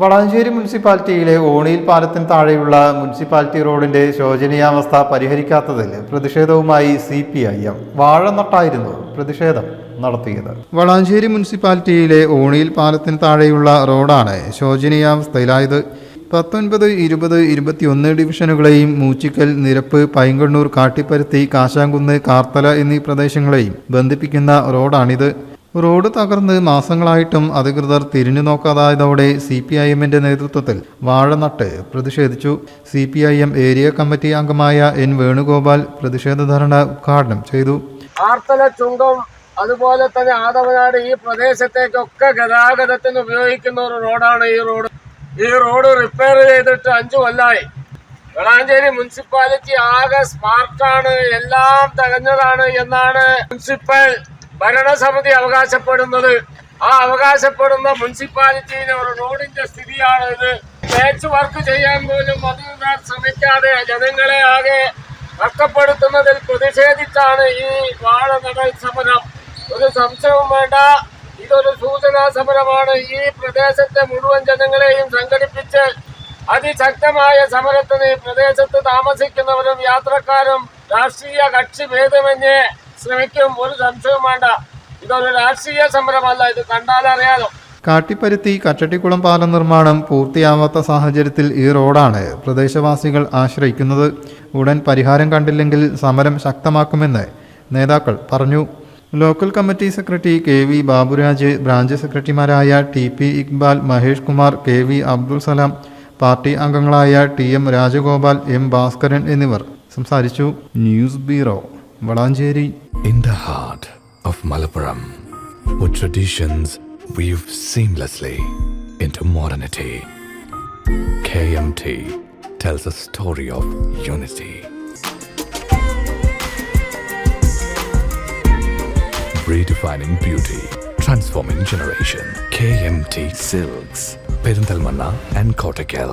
വളാഞ്ചേരി മുനിസിപ്പാലിറ്റിയിലെ ഓണിയിൽ പാലത്തിന് താഴെയുള്ള മുനിസിപ്പാലിറ്റി റോഡിന്റെ ശോചനീയാവസ്ഥ പരിഹരിക്കാത്തതിൽ പ്രതിഷേധവുമായി സി പി ഐ എം വാഴനട്ടായിരുന്നു പ്രതിഷേധം നടത്തിയത്. വളാഞ്ചേരി മുനിസിപ്പാലിറ്റിയിലെ ഓണിയിൽ പാലത്തിന് താഴെയുള്ള റോഡാണ് ശോചനീയാവസ്ഥയിലായത്. പത്തൊൻപത് ഇരുപത് ഇരുപത്തിയൊന്ന് ഡിവിഷനുകളെയും മൂച്ചിക്കൽ നിരപ്പ് പൈങ്കണ്ണൂർ കാട്ടിപ്പരുത്തി കാശാങ്കുന്ന് കാർത്തല എന്നീ പ്രദേശങ്ങളെയും ബന്ധിപ്പിക്കുന്ന റോഡാണിത്. റോഡ് തകർന്ന് മാസങ്ങളായിട്ടും അധികൃതർ തിരിഞ്ഞു നോക്കാതായതോടെ സി പി ഐ എമ്മിന്റെ നേതൃത്വത്തിൽ വാഴനട്ട് പ്രതിഷേധിച്ചു. C P I M area committee അംഗമായ എൻ വേണുഗോപാൽ പ്രതിഷേധ ധർണ ഉദ്ഘാടനം ചെയ്തു. ആർത്തല ചുങ്കം അതുപോലെ തന്നെ ആദവനാട് ഈ പ്രദേശത്തേക്കൊക്കെ ഗതാഗതത്തിന് ഉപയോഗിക്കുന്ന ഒരു റോഡാണ് ഈ റോഡ്. ഈ റോഡ് റിപ്പയർ ചെയ്തിട്ട് അഞ്ചു കൊല്ലായി. വളാഞ്ചേരി മുനിസിപ്പാലിറ്റി ആകെ സ്മാർട്ടാണ് എല്ലാം തികഞ്ഞതാണ് എന്നാണ് മുനിസിപ്പൽ ഭരണസമിതി അവകാശപ്പെടുന്നത്. ആ അവകാശപ്പെടുന്ന മുനിസിപ്പാലിറ്റിയിലെ ഒരു റോഡിന്റെ സ്ഥിതിയാണ് ഇത് പേച്ച് വർക്ക് ചെയ്യാൻ പോലും അധികൃതർ ശ്രമിക്കാതെ ജനങ്ങളെ ആകെ നഷ്ടപ്പെടുത്തുന്നതിൽ പ്രതിഷേധിച്ചാണ് ഈ വാഴ നടൽ സമരം. ഒരു സംശയവും വേണ്ട. ഇതൊരു സൂചനാ സമരമാണ്. ഈ പ്രദേശത്തെ മുഴുവൻ ജനങ്ങളെയും സംഘടിപ്പിച്ച് അതിശക്തമായ സമരത്തിന് പ്രദേശത്ത് താമസിക്കുന്നവരും യാത്രക്കാരും രാഷ്ട്രീയ കക്ഷി ഭേദമന്യേ ശ്രമിക്കും ഒരു സംശയവും വേണ്ട. ഇതൊരു രാഷ്ട്രീയ സമരമല്ല ഇത് കണ്ടാലറിയാലോ കാട്ടിപ്പരുത്തി കച്ചട്ടിക്കുളം പാലം നിർമ്മാണം പൂർത്തിയാവാത്ത സാഹചര്യത്തിൽ ഈ റോഡാണ് പ്രദേശവാസികൾ ആശ്രയിക്കുന്നത്. ഉടൻ പരിഹാരം കണ്ടില്ലെങ്കിൽ സമരം ശക്തമാക്കുമെന്ന് നേതാക്കൾ പറഞ്ഞു. Local committee secretary K V Baburaj branch സെക്രട്ടറിമാരായ T P Iqbal Mahesh Kumar K V Abdul Salam party അംഗങ്ങളായ T M Rajagopal M Bhaskaran എന്നിവർ സംസാരിച്ചു. News bureau Valanchery. In the heart of Malappuram, where traditions weave seamlessly into modernity, KMT tells a story of unity. Redefining beauty, transforming generation. KMT Silks, Perinthalmanna and Kottakkal.